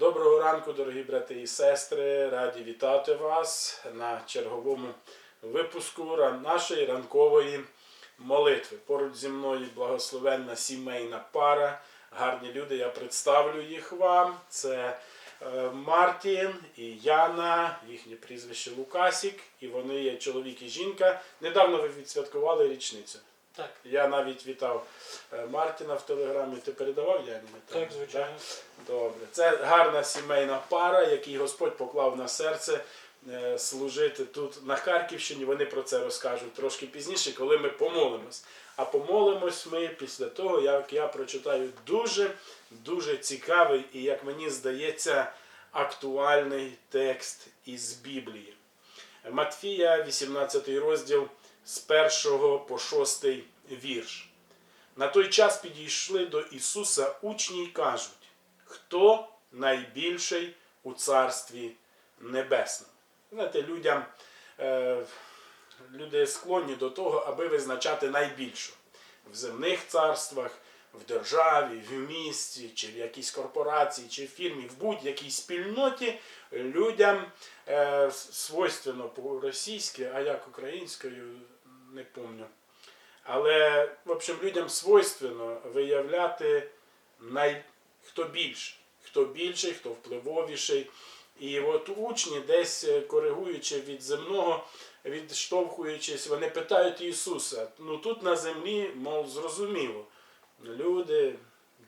Доброго ранку, дорогі брати і сестри. Раді вітати вас на черговому випуску нашої ранкової молитви. Поруч зі мною благословенна сімейна пара. Гарні люди, я представлю їх вам. Це е, Мартін і Яна, їхнє прізвище Лукасік, і вони є чоловік і жінка. Недавно ви відсвяткували річницю. Так, Я навіть вітав е, Мартіна в телеграмі. Ти передавав Яні? так, звичайно. Добре. Це гарна сімейна пара, якій Господь поклав на серце е, служити тут на Харківщині. Вони про це розкажуть трошки пізніше, коли ми помолимось. А помолимось ми після того, як я прочитаю дуже дуже цікавий і, як мені здається, актуальний текст із Біблії. Матфія, 18 розділ з 1 по 6 вірш. На той час підійшли до Ісуса учні й кажуть, хто найбільший у Царстві Небесному. Знаєте, людям, е, люди склонні до того, аби визначати найбільшу в земних царствах, в державі, в місті, чи в якійсь корпорації, чи в фірмі, в будь-якій спільноті людям е, свойственно по-російськи, а як українською, не пам'ятаю. Але, в общем, людям свойственно виявляти най... хто більший, хто більший, хто впливовіший. І от учні, десь е, коригуючи від земного, відштовхуючись, вони питають Ісуса. Ну тут на землі, мов зрозуміло, люди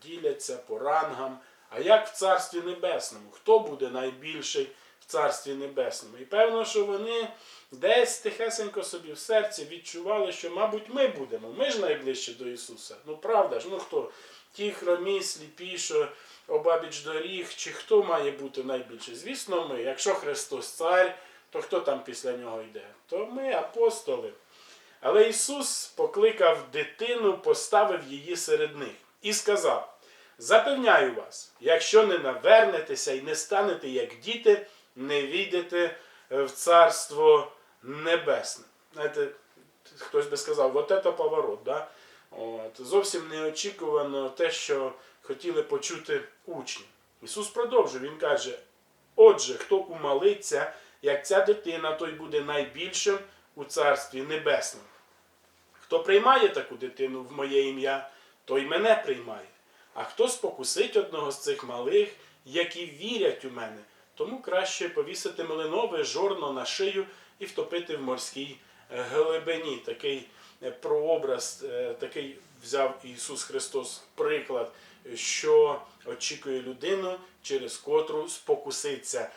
діляться по рангам. А як в Царстві Небесному? Хто буде найбільший в Царстві Небесному? І певно, що вони десь тихесенько собі в серці відчували, що, мабуть, ми будемо. Ми ж найближче до Ісуса. Ну правда ж, ну хто? Ті хромі, сліпі, що обабіч доріг, чи хто має бути найбільше? Звісно, ми. Якщо Христос цар, то хто там після нього йде? То ми апостоли. Але Ісус покликав дитину, поставив її серед них і сказав: Запевняю вас, якщо не навернетеся і не станете як діти, не війдете в Царство Небесне. Знаєте, хтось би сказав, от це поворот. Да? От. Зовсім неочікувано те, що хотіли почути учні. Ісус продовжує, Він каже: Отже, хто умалиться, як ця дитина, той буде найбільшим у Царстві Небесному. Хто приймає таку дитину в моє ім'я, той мене приймає. А хто спокусить одного з цих малих, які вірять у мене, тому краще повісити млинове жорно на шию і втопити в морській е, глибині. Такий е, прообраз, е, такий взяв Ісус Христос приклад, що очікує людину, через котру спокуситься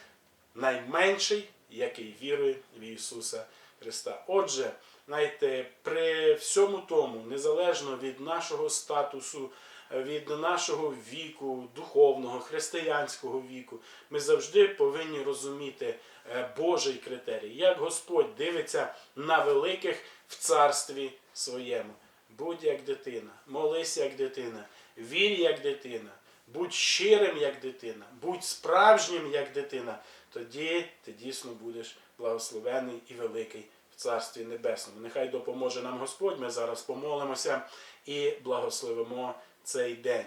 найменший, який вірує в Ісуса Христа. Отже, знаєте, при всьому тому, незалежно від нашого статусу, від нашого віку, духовного, християнського віку, ми завжди повинні розуміти е, Божий критерій, як Господь дивиться на великих в царстві своєму. Будь як дитина, молись як дитина, вір як дитина, будь щирим як дитина, будь справжнім як дитина. Тоді ти дійсно будеш благословений і великий Царстві Небесному. Нехай допоможе нам Господь. Ми зараз помолимося і благословимо цей день.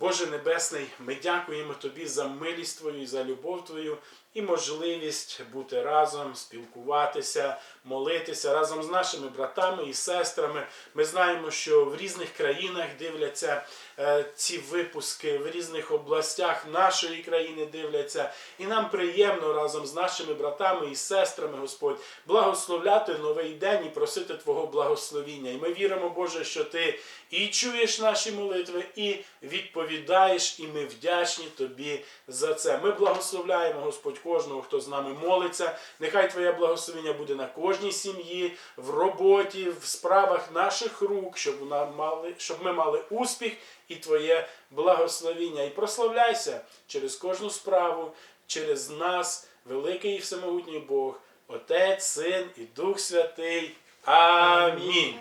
Боже Небесний, ми дякуємо Тобі за милість Твою і за любов Твою і можливість бути разом, спілкуватися, молитися разом з нашими братами і сестрами. Ми знаємо, що в різних країнах дивляться е, ці випуски, в різних областях нашої країни дивляться. І нам приємно разом з нашими братами і сестрами, Господь, благословляти новий день і просити Твого благословіння. І ми віримо, Боже, що Ти і чуєш наші молитви, і відповідаєш, і ми вдячні Тобі за це. Ми благословляємо, Господь, кожного, хто з нами молиться. Нехай Твоє благословення буде на кожній сім'ї, в роботі, в справах наших рук, щоб, мали, щоб ми мали успіх і Твоє благословіння. І прославляйся через кожну справу, через нас, великий і всемогутній Бог, Отець, Син і Дух Святий. Амінь.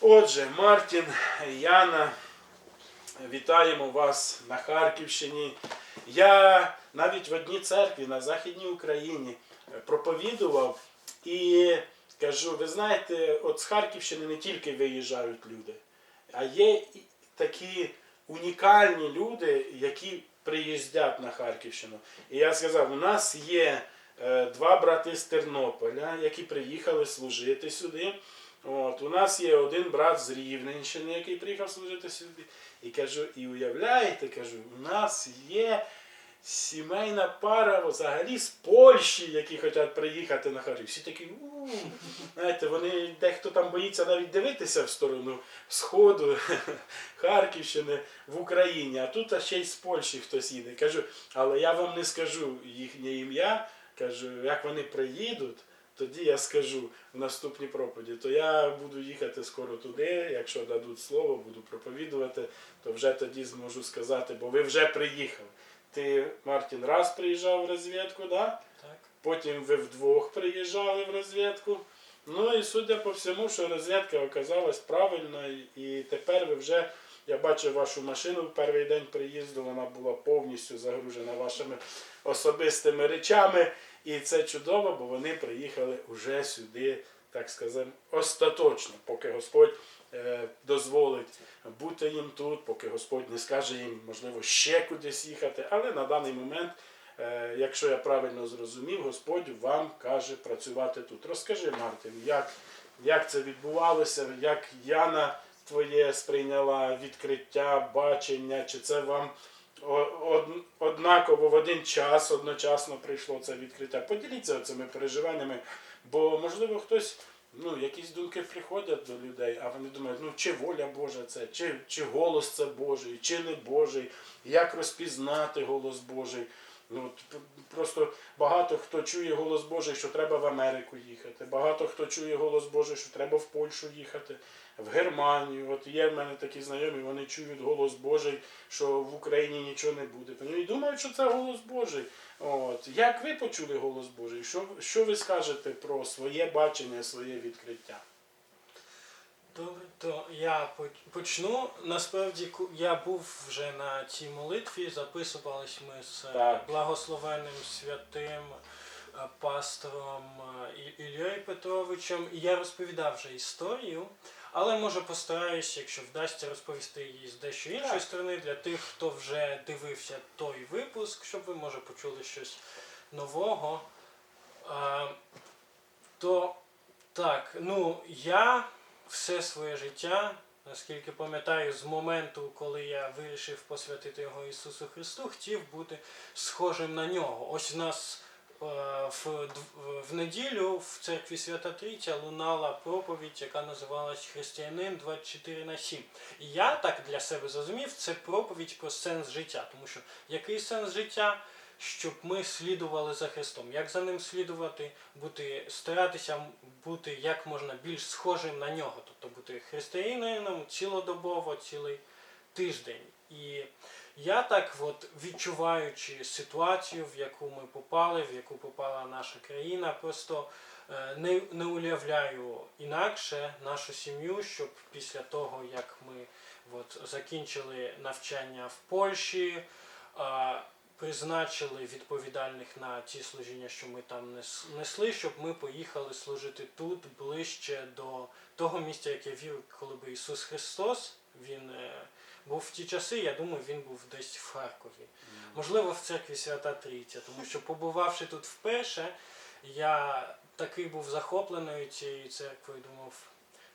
Отже, Мартін, Яна, вітаємо вас на Харківщині. Я навіть в одній церкві на Західній Україні проповідував і кажу: ви знаєте, от з Харківщини не тільки виїжджають люди, а є такі унікальні люди, які приїздять на Харківщину. І я сказав, у нас є е, два брати з Тернополя, які приїхали служити сюди. От, у нас є один брат з Рівненщини, який приїхав служити сюди. І кажу, і уявляєте, кажу, у нас є сімейна пара взагалі з Польщі, які хочуть приїхати на Харків. Всі такі, у знаєте, вони дехто там боїться навіть дивитися в сторону Сходу, Харківщини в Україні, а тут ще й з Польщі хтось їде. Кажу, але я вам не скажу їхнє ім'я. Кажу, як вони приїдуть, тоді я скажу в наступній проповіді. То я буду їхати скоро туди, якщо дадуть слово, буду проповідувати, то вже тоді зможу сказати, бо ви вже приїхали. Ти, Мартін, раз приїжджав в розвідку, да? Так. потім ви вдвох приїжджали в розвідку. Ну і судя по всьому, що розвідка оказалась правильною, і тепер ви вже, я бачив вашу машину в перший день приїзду, вона була повністю загружена вашими особистими речами. І це чудово, бо вони приїхали уже сюди, так сказати, остаточно, поки Господь е, дозволить бути їм тут, поки Господь не скаже їм, можливо, ще кудись їхати. Але на даний момент, е, якщо я правильно зрозумів, Господь вам каже працювати тут. Розкажи, Мартин, як, як це відбувалося, як Яна твоє сприйняла відкриття, бачення, чи це вам однаково в один час одночасно прийшло це відкриття. Поділіться цими переживаннями, бо можливо хтось. Ну, якісь думки приходять до людей, а вони думають, ну чи воля Божа це, чи, чи голос це Божий, чи не Божий, як розпізнати голос Божий. Ну, просто багато хто чує голос Божий, що треба в Америку їхати. Багато хто чує голос Божий, що треба в Польщу їхати, в Германію. От є в мене такі знайомі, вони чують голос Божий, що в Україні нічого не буде. Ну, і думають, що це голос Божий. От. Як ви почули голос Божий? Що, що ви скажете про своє бачення, своє відкриття? Добре, то я почну. Насправді я був вже на цій молитві, записувались ми з е, Так. благословенним святим е, пастором е, Іллею Петровичем, і я розповідав вже історію, але може постараюсь, якщо вдасться розповісти її з дещо іншої Так. сторони, для тих, хто вже дивився той випуск, щоб ви може почули щось нового. Е, То так, ну я все своє життя, наскільки пам'ятаю, з моменту, коли я вирішив посвятити його Ісусу Христу, хотів бути схожим на нього. Ось у нас в, в неділю в церкві Свята Трійця лунала проповідь, яка називалась Християнин 24 на 7. І я так для себе зрозумів, це проповідь про сенс життя. Тому що який сенс життя? Щоб ми слідували за Христом. Як за ним слідувати, бути, старатися бути як можна більш схожим на нього, тобто бути християнином цілодобово, цілий тиждень. І я так, от, відчуваючи ситуацію, в яку ми попали, в яку попала наша країна, просто е, не, не уявляю інакше нашу сім'ю, щоб після того, як ми от, закінчили навчання в Польщі, е, призначили відповідальних на ті служіння, що ми там несли, щоб ми поїхали служити тут ближче до того місця, яке вів, коли би Ісус Христос. Він був в ті часи, я думаю, він був десь в Харкові. Можливо, в церкві Свята Трійця, тому що побувавши тут вперше, я такий був захоплений цією церквою, думав,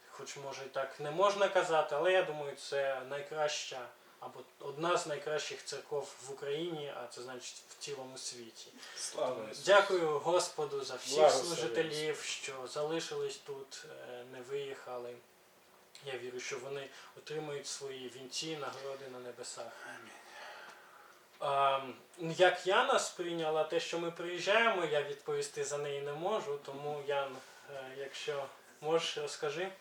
хоч може і так не можна казати, але я думаю, це найкраща або одна з найкращих церков в Україні, а це значить в цілому світі. Слава! Дякую Господу за всіх служителів, що залишились тут, е, не виїхали. Я вірю, що вони отримують свої вінці, нагороди на небесах. А, як Яна сприйняла те, що ми приїжджаємо, я відповісти за неї не можу, тому Ян, е, якщо можеш, розкажи.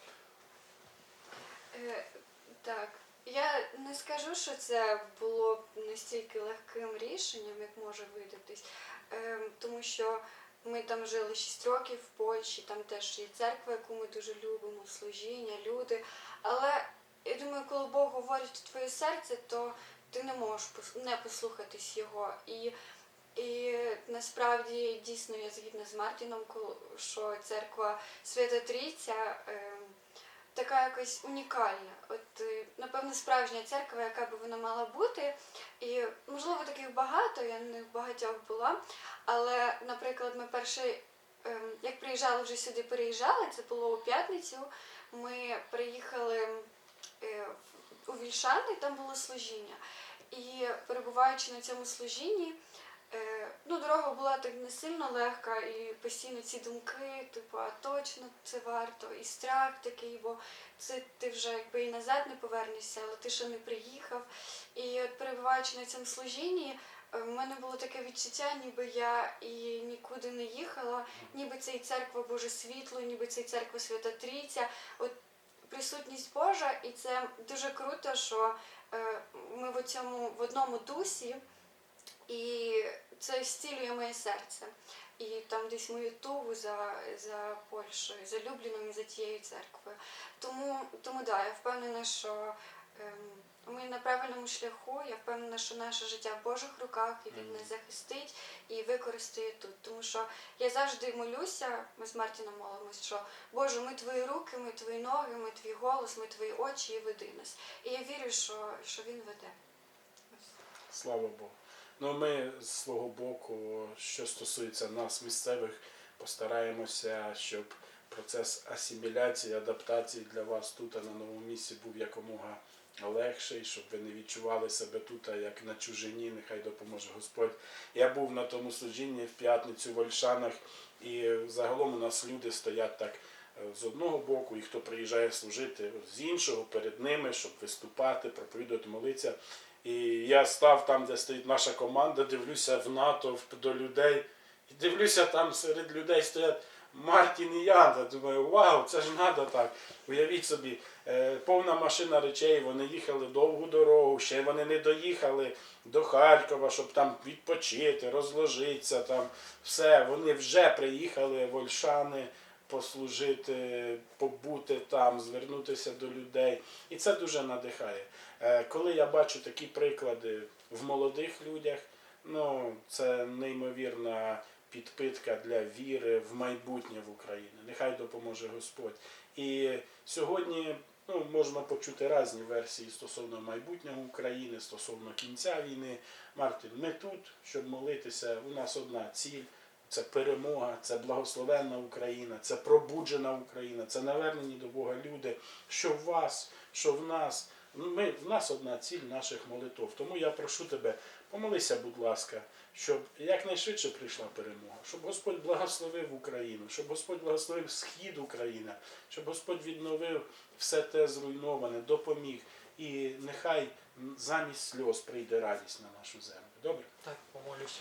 Е, Так, я не скажу, що це було настільки легким рішенням, як може видатись, Ем, тому що ми там жили 6 років в Польщі, там теж є церква, яку ми дуже любимо, служіння, люди. Але я думаю, коли Бог говорить у твоє серце, то ти не можеш не послухатись його. І, і насправді дійсно я згідна з Мартіном, що церква Свята Трійця. Така якась унікальна. От, е, напевно, справжня церква, яка би вона мала бути. І, можливо, таких багато, я не в багатьох була. Але, наприклад, ми перший, ем, як приїжджали вже сюди, переїжджали, це було у п'ятницю. Ми приїхали е, у Вільшани, там було служіння. І перебуваючи на цьому служінні, ну, дорога була так не сильно легка, і постійно ці думки, типу, а точно це варто, і страх такий, бо це ти вже якби і назад не повернешся, але ти ще не приїхав. І от перебуваючи на цьому служінні, е, в мене було таке відчуття, ніби я і нікуди не їхала, ніби це і церква Боже світло, ніби це і церква Свята Трійця. От присутність Божа, і це дуже круто, що е, ми в цьому в одному дусі, і це зцілює моє серце. І там десь мою тугу за, за Польщею, за Любліном і за тією церквою. Тому, тому да, я впевнена, що ем, ми на правильному шляху. Я впевнена, що наше життя в Божих руках, і він нас захистить і використає тут. Тому що я завжди молюся, ми з Мартіном молимось, що Боже, ми твої руки, ми твої ноги, ми твій голос, ми твої очі і веди нас. І я вірю, що, що він веде. Слава Богу. Ну, ми з свого боку, що стосується нас, місцевих, постараємося, щоб процес асиміляції, адаптації для вас тут на новому місці був якомога легший, щоб ви не відчували себе тут, як на чужині, нехай допоможе Господь. Я був на тому служінні в п'ятницю в Ольшанах, і загалом у нас люди стоять так е, з одного боку, і хто приїжджає служити з іншого перед ними, щоб виступати, проповідувати, молитися. І я став там, де стоїть наша команда, дивлюся в натовп до людей. І дивлюся, там серед людей стоять Мартін і Ян. Я думаю, вау, це ж треба так. Уявіть собі, е, повна машина речей, вони їхали довгу дорогу, ще вони не доїхали до Харкова, щоб там відпочити, розложитися, там все. Вони вже приїхали в Ольшани послужити, побути там, звернутися до людей. І це дуже надихає. Е, Коли я бачу такі приклади в молодих людях, ну це неймовірна підпитка для віри в майбутнє в Україні. Нехай допоможе Господь. І сьогодні ну, можна почути різні версії стосовно майбутнього України, стосовно кінця війни. Мартин, ми тут, щоб молитися. У нас одна ціль. Це перемога, це благословенна Україна, це пробуджена Україна, це навернені до Бога люди, що в вас, що в нас. Ну, Ми, в нас одна ціль наших молитв. Тому я прошу тебе, помолися, будь ласка, щоб якнайшвидше прийшла перемога, щоб Господь благословив Україну, щоб Господь благословив схід України, щоб Господь відновив все те зруйноване, допоміг. І нехай замість сльоз прийде радість на нашу землю. Добре? Так, помолюся.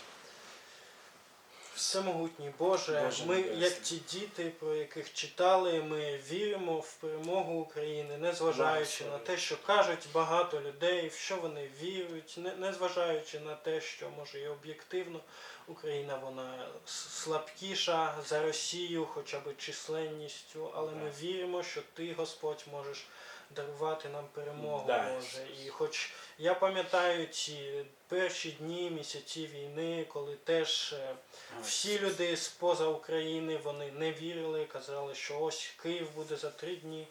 Всемогутній Боже, Боже ми, як ті діти, про яких читали, ми віримо в перемогу України, незважаючи на те, що кажуть багато людей, в що вони вірують, не- незважаючи на те, що може і об'єктивно Україна вона слабкіша за Росію, хоча б численністю, але ми віримо, що ти, Господь, можеш дарувати нам перемогу, Да. Боже. І хоч я пам'ятаю ці перші дні, місяці війни, коли теж е, всі люди з поза України вони не вірили, казали, що ось Київ буде за три дні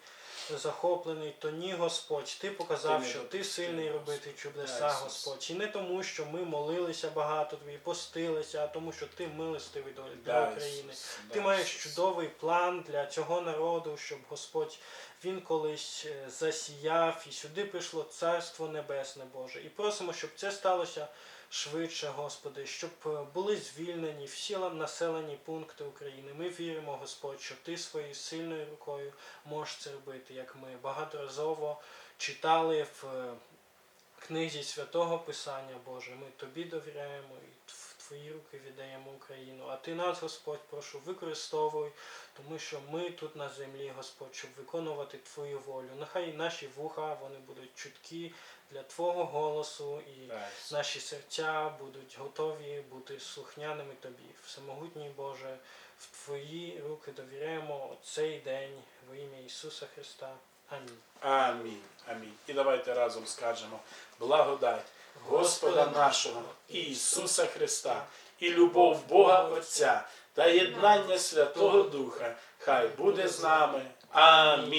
захоплений. То ні, Господь, ти показав, Ти що ти сильний робити чудеса. Господь. І не тому, що ми молилися багато тобі, постилися, а тому, що ти милостивий до, для України. Ти маєш чудовий план для цього народу, щоб Господь він колись е, засіяв і сюди прийшло Царство Небесне Боже. І просимо, щоб це сталося швидше, Господи, щоб е, були звільнені всі населені пункти України. Ми віримо, Господь, що Ти своєю сильною рукою можеш це робити, як ми багаторазово читали в е, книзі Святого Писання Боже. Ми Тобі довіряємо і в Твої руки віддаємо Україну. А Ти нас, Господь, прошу, використовуй, тому що ми тут на землі, Господь, щоб виконувати Твою волю. Нехай наші вуха вони будуть чуткі для Твого голосу і Да, наші серця будуть готові бути слухняними Тобі. Всемогутній Боже, в Твої руки довіряємо цей день во ім'я Ісуса Христа. Амінь. Амінь. Амінь. І давайте разом скажемо благодать Господа нашого Ісуса Христа і любов Бога Отця та єднання Святого Духа. Хай буде з нами. Амінь.